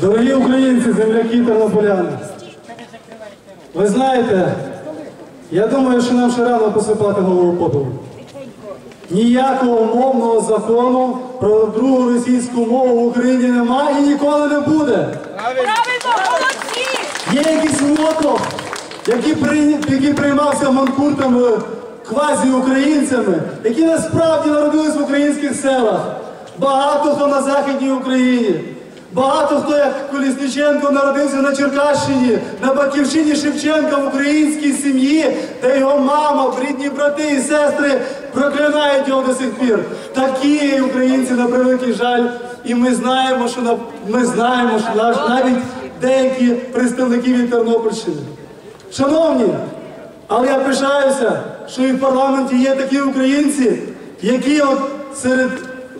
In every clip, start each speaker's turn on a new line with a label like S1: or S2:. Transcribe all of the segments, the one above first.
S1: Дорогі українці, земляки тернополяни, ви знаєте, я думаю, що нам ще рано посипати голову попелом. Ніякого мовного закону про другу російську мову в Україні немає і ніколи не буде.
S2: Правильно, молодці!
S1: Є якийсь мотор, який, який приймався манкуртами, квазі-українцями, які насправді народились в українських селах. Багато хто на Західній Україні. Багато хто, як Колісниченко, народився на Черкащині, на батьківщині Шевченка в українській сім'ї, де його мама, рідні брати і сестри проклинають його до сих пір. Такі українці на превеликий жаль. І ми знаємо, що на ми знаємо, що наш навіть деякі представники від Тернопільщини. Шановні, але я пишаюся, що і в парламенті є такі українці, які от серед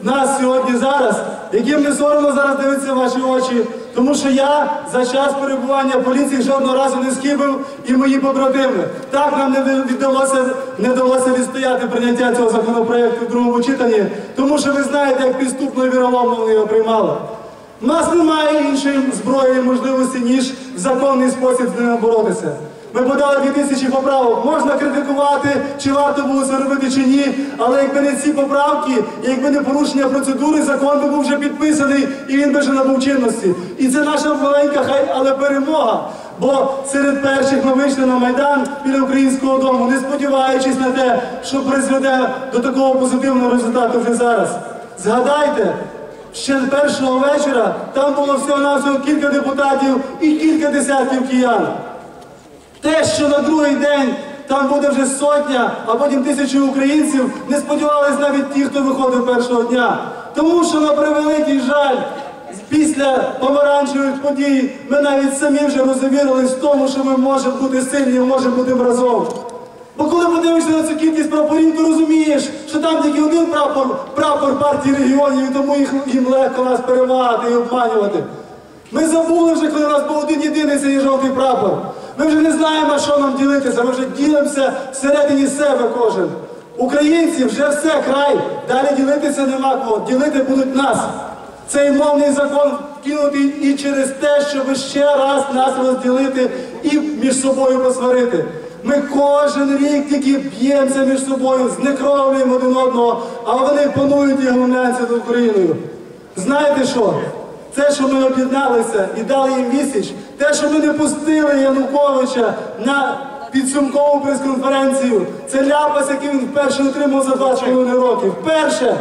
S1: нас сьогодні зараз, яким не соромно зараз дивитися в ваші очі, тому що я за час перебування поліції жодного разу не схибив і мої побратими. Так нам не вдалося, не вдалося відстояти прийняття цього законопроекту в другому читанні, тому що ви знаєте, як підступно і віроломно вони його приймали. У нас немає іншої зброї і можливості, ніж в законний спосіб з ними боротися. Ми подали 2000 поправок. Можна критикувати, чи варто було це робити, чи ні. Але якби не ці поправки, якби не порушення процедури, закон би був вже підписаний і він би вже набув чинності. І це наша маленька, хай але перемога. Бо серед перших ми вийшли на Майдан біля українського дому, не сподіваючись на те, що призведе до такого позитивного результату вже зараз. Згадайте, Ще з першого вечора там було всього-навсього кілька депутатів і кілька десятків киян. Те, що на другий день там буде вже сотня, а потім тисячі українців, не сподівались навіть ті, хто виходив першого дня. Тому що на превеликий жаль, після помаранчевих подій ми навіть самі вже розумірились в тому, що ми можемо бути сильні, можемо бути разом. Бо коли подивишся на цю кількість прапорів, то розумієш, що там тільки один прапор, прапор партії регіонів, і тому їх, їм легко нас перемагати і обманювати. Ми забули вже, коли у нас був один єдиний цей жовтий прапор. Ми вже не знаємо, що нам ділитися, ми вже ділимося всередині себе кожен. Українці вже все, край, далі ділитися нема кого, ділити будуть нас. Цей мовний закон кинутий і через те, щоб ще раз нас розділити і між собою посварити. Ми кожен рік тільки б'ємося між собою, знекровлюємо один одного, а вони панують і гомоняться над Україною. Знаєте що? Те, що ми об'єдналися і дали їм відсіч, те, що ми не пустили Януковича на підсумкову прес-конференцію, це ляпас, який він вперше отримав за 2,5 роки. Вперше!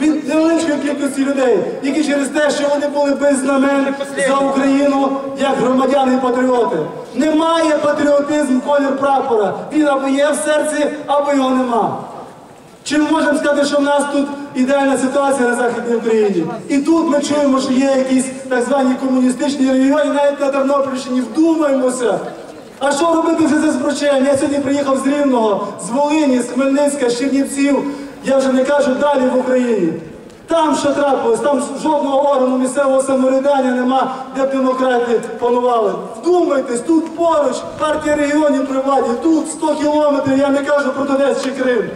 S1: Від невеличкої кількості людей, які через те, що вони були без знамен за Україну, як громадяни і патріоти. Немає патріотизм колір прапора. Він або є в серці, або його нема. Чи ми можемо сказати, що в нас тут ідеальна ситуація на Західній Україні? І тут ми чуємо, що є якісь так звані комуністичні регіони, навіть на Тернопільщині, вдумаємося. А що робити вже це з Бручем? Я сьогодні приїхав з Рівного, з Волині, з Хмельницька, з Чернівців. Я вже не кажу далі в Україні. Там що трапилось, там жодного органу місцевого самоврядування нема, де б демократи панували. Вдумайтесь, тут поруч партія регіонів при владі, тут 100 кілометрів, я не кажу про Донець чи Крим.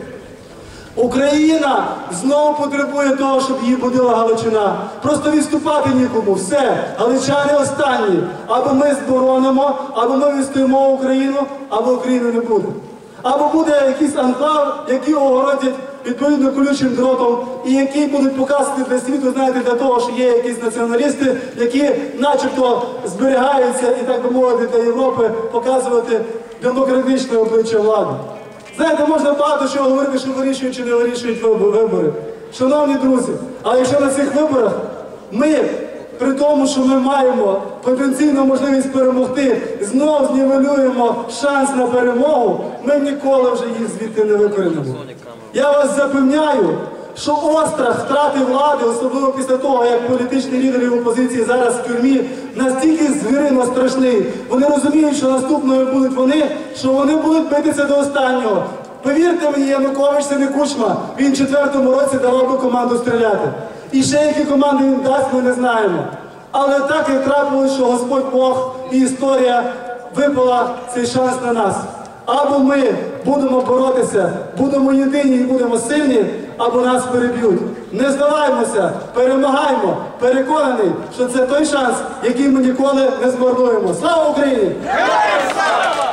S1: Україна знову потребує того, щоб її будила Галичина. Просто відступати нікому. Все. Галичани останні. Або ми зборонимо, або ми відстоїмо Україну, або України не буде. Або буде якийсь анклав, який огородять відповідно колючим дротом, і який будуть показувати для світу, знаєте, для того, що є якісь націоналісти, які начебто зберігаються і, так би мовити, для Європи показувати демократичне обличчя влади. Знаєте, можна багато чого говорити, що вирішують чи не вирішують вибори. Шановні друзі, але якщо на цих виборах ми, при тому, що ми маємо потенційну можливість перемогти, знов знівелюємо шанс на перемогу, ми ніколи вже їх звідти не викоренимо. Я вас запевняю, що острах втрати влади, особливо після того, як політичні лідери опозиції зараз в тюрмі, настільки звірино страшний. Вони розуміють, що наступною будуть вони, що вони будуть битися до останнього. Повірте мені, Янукович це не кучма. Він в четвертому році давав би команду стріляти. І ще які команди він дасть, ми не знаємо. Але так і трапилось, що Господь Бог і історія випала цей шанс на нас. Або ми будемо боротися, будемо єдині і будемо сильні, або нас переб'ють. Не здаваймося, перемагаємо. Переконаний, що це той шанс, який ми ніколи не змарнуємо. Слава Україні!
S2: Героям